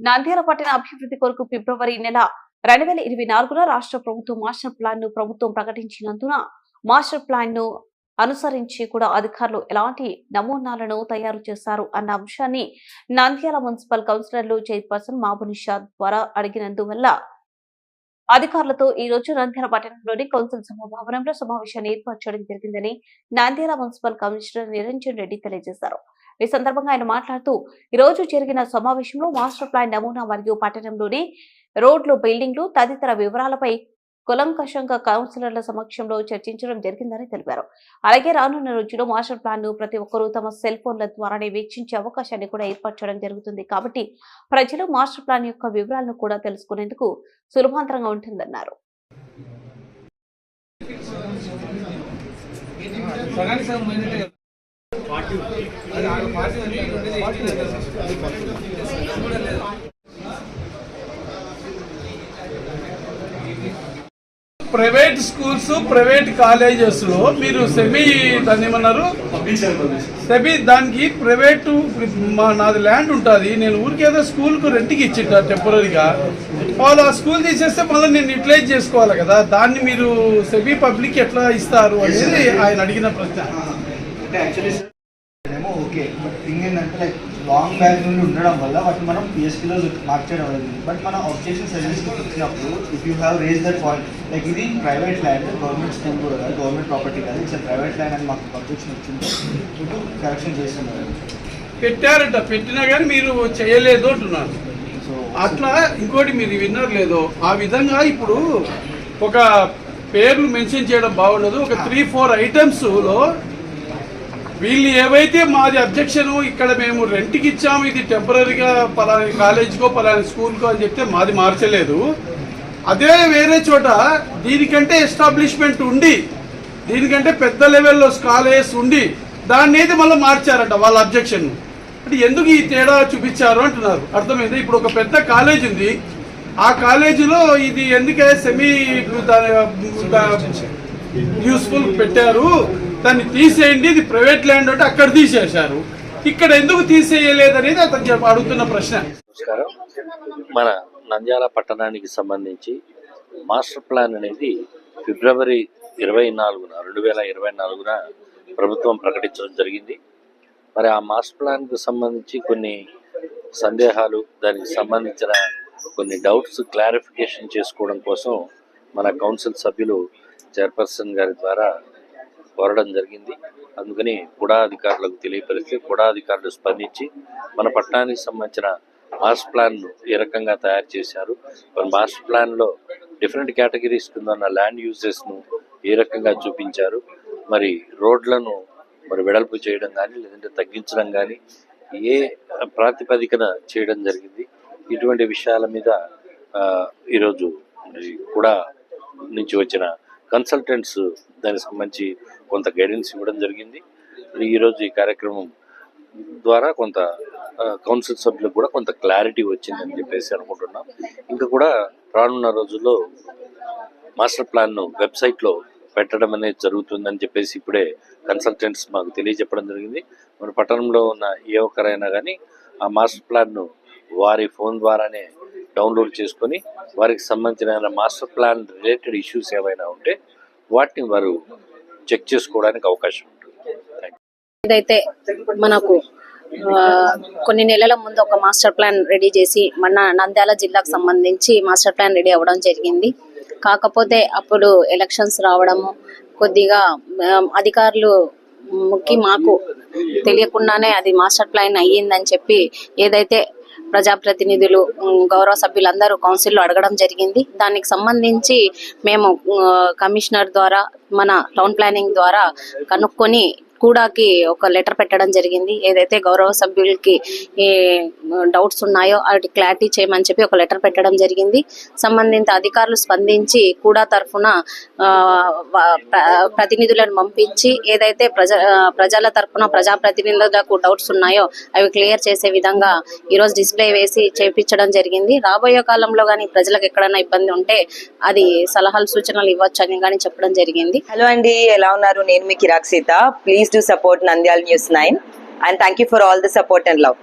నంద్యాల పట్టణ అభివృద్ధి కొరకు ఫిబ్రవరి నెల రెండు వేల ఇరవై నాలుగున రాష్ట్ర ప్రభుత్వం మాస్టర్ ప్లాన్ను ప్రభుత్వం ప్రకటించినందున మాస్టర్ ప్లాన్ను అనుసరించి కూడా అధికారులు ఎలాంటి నమూనాలను తయారు చేశారు అన్న అంశాన్ని నంద్యాల మున్సిపల్ కౌన్సిలర్లు చైర్పర్సన్ మాబునిషా ద్వారా అడిగినందువల్ల అధికారులతో ఈ రోజు నంద్యాల పట్టణంలోని కౌన్సిల్ సభాభవనంలో సమావేశాన్ని ఏర్పాటు చేయడం జరిగిందని నంద్యాల మున్సిపల్ కమిషనర్ నిరంజన్ రెడ్డి తెలియజేశారు. ఈ సందర్భంగా ఆయన మాట్లాడుతూ ఈ రోజు జరిగిన సమావేశంలో మాస్టర్ ప్లాన్ నమూనా మరియు పట్టణంలోని రోడ్లు బిల్డింగ్లు తదితర వివరాలపై కులంకషంగా కౌన్సిలర్ల సమక్షంలో చర్చించడం జరిగిందని తెలిపారు. అలాగే రానున్న రోజుల్లో మాస్టర్ ప్లాన్ను ప్రతి ఒక్కరూ తమ సెల్ ఫోన్ల ద్వారానే వీక్షించే అవకాశాన్ని కూడా ఏర్పరచడం జరుగుతుంది. కాబట్టి ప్రజలు మాస్టర్ ప్లాన్ యొక్క వివరాలను కూడా తెలుసుకునేందుకు సులభాంతరంగా ఉంటుందన్నారు. సగానికి సగం ప్రైవేట్ స్కూల్స్ ప్రైవేట్ కాలేజెస్లో మీరు సెమీ దాన్ని ఏమన్నారు? సెమీ దానికి ప్రైవేట్ మా నాది ల్యాండ్ ఉంటుంది. నేను ఊరికేదో స్కూల్కు రెంట్కి ఇచ్చింట టెంపరీగా వాళ్ళు ఆ స్కూల్ తీసేస్తే మళ్ళీ నేను యూటిలైజ్ చేసుకోవాలి కదా. దాన్ని మీరు సెమీ పబ్లిక్ ఎట్లా ఇస్తారు అనేది ఆయన అడిగిన ప్రశ్న అంటే యాక్చువల్లీ ఏమో ఓకే బట్ థింగ్ ఏంటంటే లైక్ లాంగ్ బ్యాక్ నుండి ఉండడం వల్ల వాటిని మనం పిఎస్పీలో మార్చడం అనేది. బట్ మనం ఆబ్జెక్షన్ సర్వీస్కి వచ్చినప్పుడు if you have raised that point like ఇది ప్రైవేట్ ల్యాండ్ గవర్నమెంట్ స్కూల్ కూడా కాదు గవర్నమెంట్ ప్రాపర్టీ కాదు ఇట్స్ ప్రైవేట్ ల్యాండ్ అని మాకు అబ్జెక్షన్ వచ్చింది. ఇప్పుడు కరెక్షన్ చేస్తున్నారు. పెట్టారట పెట్టినా కానీ మీరు చేయలేదు అంటున్నారు. సో అట్లా ఇంకోటి మీరు విన్నారు లేదో ఆ విధంగా ఇప్పుడు ఒక పేర్లు మెన్షన్ చేయడం బాగుండదు. ఒక త్రీ ఫోర్ ఐటమ్స్లో వీళ్ళు ఏవైతే మాది అబ్జెక్షన్ ఇక్కడ మేము రెంట్కి ఇచ్చాము ఇది టెంపరీగా పలాని కాలేజ్కో పలాని స్కూల్కో అని చెప్తే మాది మార్చలేదు. అదే వేరే చోట దీనికంటే ఎస్టాబ్లిష్మెంట్ ఉండి దీనికంటే పెద్ద లెవెల్లో కాలేజెస్ ఉండి దాన్ని అయితే మళ్ళీ మార్చారంట వాళ్ళ అబ్జెక్షన్ అంటే ఎందుకు ఈ తేడా చూపించారు అంటున్నారు. అర్థమైంది? ఇప్పుడు ఒక పెద్ద కాలేజ్ ఉంది. ఆ కాలేజీలో ఇది ఎందుకే సెమీ యూస్ఫుల్ పెట్టారు? దాన్ని తీసేయండి ఇది ప్రైవేట్ ల్యాండ్ అంటే అక్కడ తీసేశారు. ఇక్కడ ఎందుకు తీసేయలేదనేది అతను అడుగుతున్న ప్రశ్న. నమస్కారం. మన నంద్యాల పట్టణానికి సంబంధించి మాస్టర్ ప్లాన్ అనేది ఫిబ్రవరి ఇరవై నాలుగున రెండు వేల ఇరవై నాలుగున ప్రభుత్వం ప్రకటించడం జరిగింది. మరి ఆ మాస్టర్ ప్లాన్కు సంబంధించి కొన్ని సందేహాలు దానికి సంబంధించిన కొన్ని డౌట్స్ క్లారిఫికేషన్ చేసుకోవడం కోసం మన కౌన్సిల్ సభ్యులు చైర్పర్సన్ గారి ద్వారా కోరడం జరిగింది. అందుకని కుడా అధికారులకు తెలియపరిస్తే కుడా అధికారులు స్పందించి మన పట్టణానికి సంబంధించిన మాస్టర్ ప్లాన్ను ఏ రకంగా తయారు చేశారు మరి మాస్టర్ ప్లాన్లో డిఫరెంట్ కేటగిరీస్ కింద ఉన్న ల్యాండ్ యూజెస్ను ఏ రకంగా చూపించారు మరి రోడ్లను మరి వెడల్పు చేయడం కానీ లేదంటే తగ్గించడం కానీ ఏ ప్రాతిపదికన చేయడం జరిగింది. ఇటువంటి విషయాల మీద ఈరోజు కూడా నుంచి వచ్చిన కన్సల్టెంట్స్ దానికి సంబంధించి కొంత గైడెన్స్ ఇవ్వడం జరిగింది. ఈరోజు ఈ కార్యక్రమం ద్వారా కొంత కౌన్సిల్ సభ్యులకు కూడా కొంత క్లారిటీ వచ్చిందని చెప్పేసి అనుకుంటున్నాం. ఇంకా కూడా రానున్న రోజుల్లో మాస్టర్ ప్లాన్ను వెబ్సైట్లో పెట్టడం అనేది జరుగుతుందని చెప్పేసి ఇప్పుడే కన్సల్టెంట్స్ మాకు తెలియజెప్పడం జరిగింది. మన పట్టణంలో ఉన్న ఏ ఒక్కరైనా కానీ ఆ మాస్టర్ ప్లాన్ను వారి ఫోన్ ద్వారానే డౌన్లోడ్ చేసుకొని వారికి సంబంధించిన మాస్టర్ ప్లాన్ రిలేటెడ్ ఇష్యూస్ ఏమైనా ఉంటే వాటిని వారు చెక్ చేసుకోవడానికి అవకాశం ఉంటుంది. ఇదైతే ఏదైతే మనకు ఆ, కొన్ని నెలల ముందు ఒక మాస్టర్ ప్లాన్ రెడీ చేసి మన నంద్యాల జిల్లాకు సంబంధించి మాస్టర్ ప్లాన్ రెడీ అవ్వడం జరిగింది. కాకపోతే అప్పుడు ఎలక్షన్స్ రావడము కొద్దిగా అధికారులు ముక్కి మాకు తెలియకుండానే అది మాస్టర్ ప్లాన్ అయ్యిందని చెప్పి ఏదైతే ప్రజాప్రతినిధులు గౌరవ సభ్యులందరూ కౌన్సిల్లో అడగడం జరిగింది. దానికి సంబంధించి మేము కమిషనర్ ద్వారా మన టౌన్ ప్లానింగ్ ద్వారా కనుక్కొని కూడాకి ఒక లెటర్ పెట్టడం జరిగింది. ఏదైతే గౌరవ సభ్యులకి ఏ డౌట్స్ ఉన్నాయో వాటి క్లారిటీ చేయమని చెప్పి ఒక లెటర్ పెట్టడం జరిగింది. సంబంధిత అధికారులు స్పందించి కూడా తరఫున ఆ, ప్రతినిధులను పంపించి ఏదైతే ప్రజ ఆ, ప్రజల తరఫున ప్రజాప్రతినిధులకు డౌట్స్ ఉన్నాయో అవి క్లియర్ చేసే విధంగా ఈరోజు డిస్ప్లే వేసి చేపించడం జరిగింది. రాబోయే కాలంలో కానీ ప్రజలకు ఎక్కడైనా ఇబ్బంది ఉంటే అది సలహాలు సూచనలు ఇవ్వచ్చు అని కానీ చెప్పడం జరిగింది. హలో అండి ఎలా ఉన్నారు? నేను మీ Kirak Seetha. Please please do support Nandyal News 9 and thank you for all the support and love.